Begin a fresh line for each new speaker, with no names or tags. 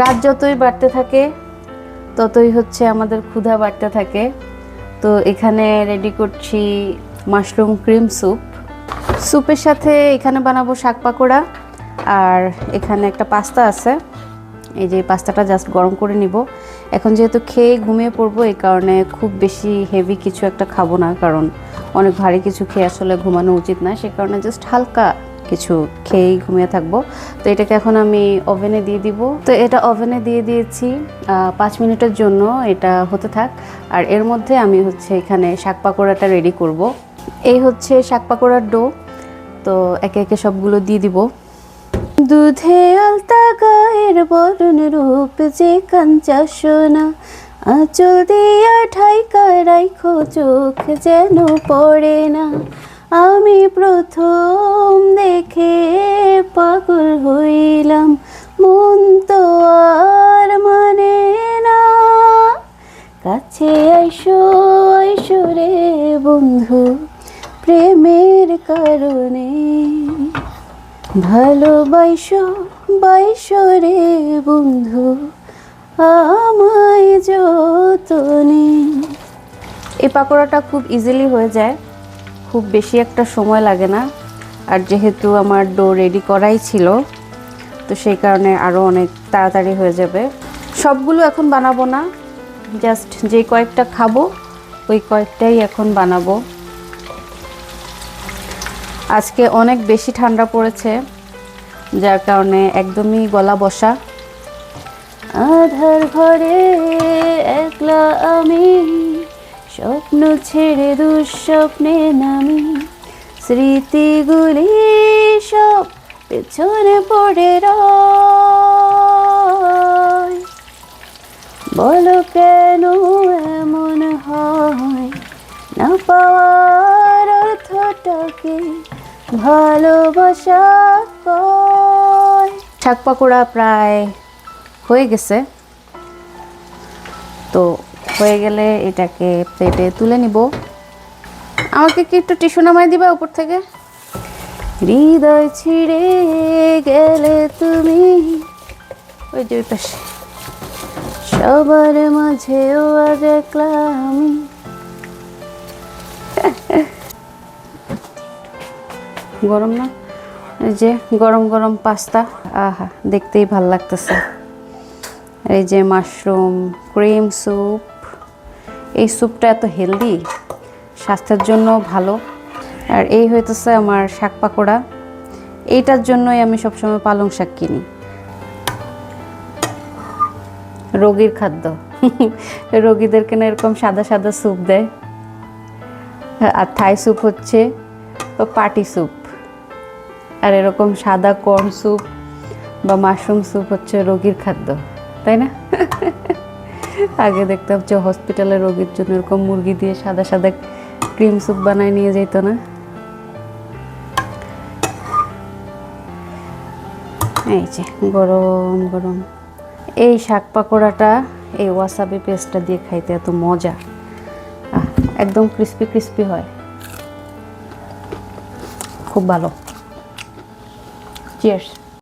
রাত যতই বাড়তে থাকে, ততই হচ্ছে আমাদের ক্ষুধা বাড়তে থাকে। তো এখানে রেডি করছি মাশরুম ক্রিম স্যুপ স্যুপের সাথে এখানে বানাবো শাক পাকোড়া, আর এখানে একটা পাস্তা আছে। এই যে পাস্তাটা জাস্ট গরম করে নিব। এখন যেহেতু খেয়ে ঘুমিয়ে পড়ব, এই কারণে খুব বেশি হেভি কিছু একটা খাব না, কারণ অনেক ভারী কিছু খেয়ে আসলে ঘুমানো উচিত না। সে কারণে জাস্ট হালকা কিছু খেয়েই ঘুমিয়ে থাকব। তো এটাকে এখন আমি ওভেনে দিয়ে দিব। তো এটা ওভেনে দিয়ে দিয়েছি পাঁচ মিনিটের জন্য এটা হতে থাক। আর এর মধ্যে আমি হচ্ছে এখানে শাক পাকোড়াটা রেডি করব। এই হচ্ছে শাক পাকোড়ার ডো। তো একে একে সবগুলো দিয়ে দিব। দুধে আলতা গায়ের বরণ রূপ যে কাঞ্চা সোনা, আঁচল দিয়া ঠাইকা রাইখো চোখ যেন পড়ে না। আমি প্রথম দেখে পাগল হইলাম। মন তো আর মানে না। কাছে আইসো আইসো রে বন্ধু, প্রেমের কারণে। ভালোবাসো, বাইসো রে বন্ধু, আমায় যতনে। এই পাকোড়াটা খুব ইজিলি হয়ে যায়। খুব বেশি একটা সময় লাগে না। আর যেহেতু আমার ডো রেডি করাই ছিল, তো সেই কারণে আরও অনেক তাড়াতাড়ি হয়ে যাবে। সবগুলো এখন বানাবো না, জাস্ট যে কয়েকটা খাব, ওই কয়েকটাই এখন বানাবো। আজকে অনেক বেশি ঠান্ডা পড়েছে, যার কারণে একদমই গলা বসা। আধার ঘরে একলা আমি। স্বপ্ন ছেড়ে দুঃস্বপ্নে নামি। স্মৃতিগুলি সব পেছনে পড়ে বলো কেন এমন হয়? না পাওয়ার অর্থটাকে ভালোবাসা শাক পাকোড়া প্রায় হয়ে গেছে। তো হয়ে গেলে এটাকে প্লেটে তুলে নিব। আমাকে কি একটু টিস্যু নামাই দিবা উপর থেকে? হৃদয় ছিঁড়ে গেলে তুমি ওই যে পাশে। সবার মাঝেও আমি। গরম না? এই যে গরম গরম পাস্তা। আহা, দেখতেই ভালো লাগতেছে। এই যে মাশরুম, ক্রিম স্যুপ এই স্যুপটা এত হেলদি, স্বাস্থ্যের জন্য ভালো। আর এই হইতেছে আমার শাক পাকোড়া। এইটার জন্যই আমি সবসময় পালং শাক কিনি। রোগীর খাদ্য। রোগীদেরকে না এরকম সাদা সাদা স্যুপ দেয়? আর থাই স্যুপ হচ্ছে পাটি স্যুপ। আর এরকম সাদা কর্ন স্যুপ বা মাশরুম স্যুপ হচ্ছে রোগীর খাদ্য। তাই না? আগে দেখতাম যে হসপিটালে রোগীর জন্য এরকম মুরগি দিয়ে সাদা সাদা ক্রিম স্যুপ বানায় নিয়ে যেত না। এই যে, গরম গরম। এই শাক পাকোড়াটা, এই ওয়াসাবি পেস্টটা দিয়ে খাইতে এত মজা। একদম ক্রিস্পি ক্রিস্পি হয়। খুব ভালো। চিয়ার্স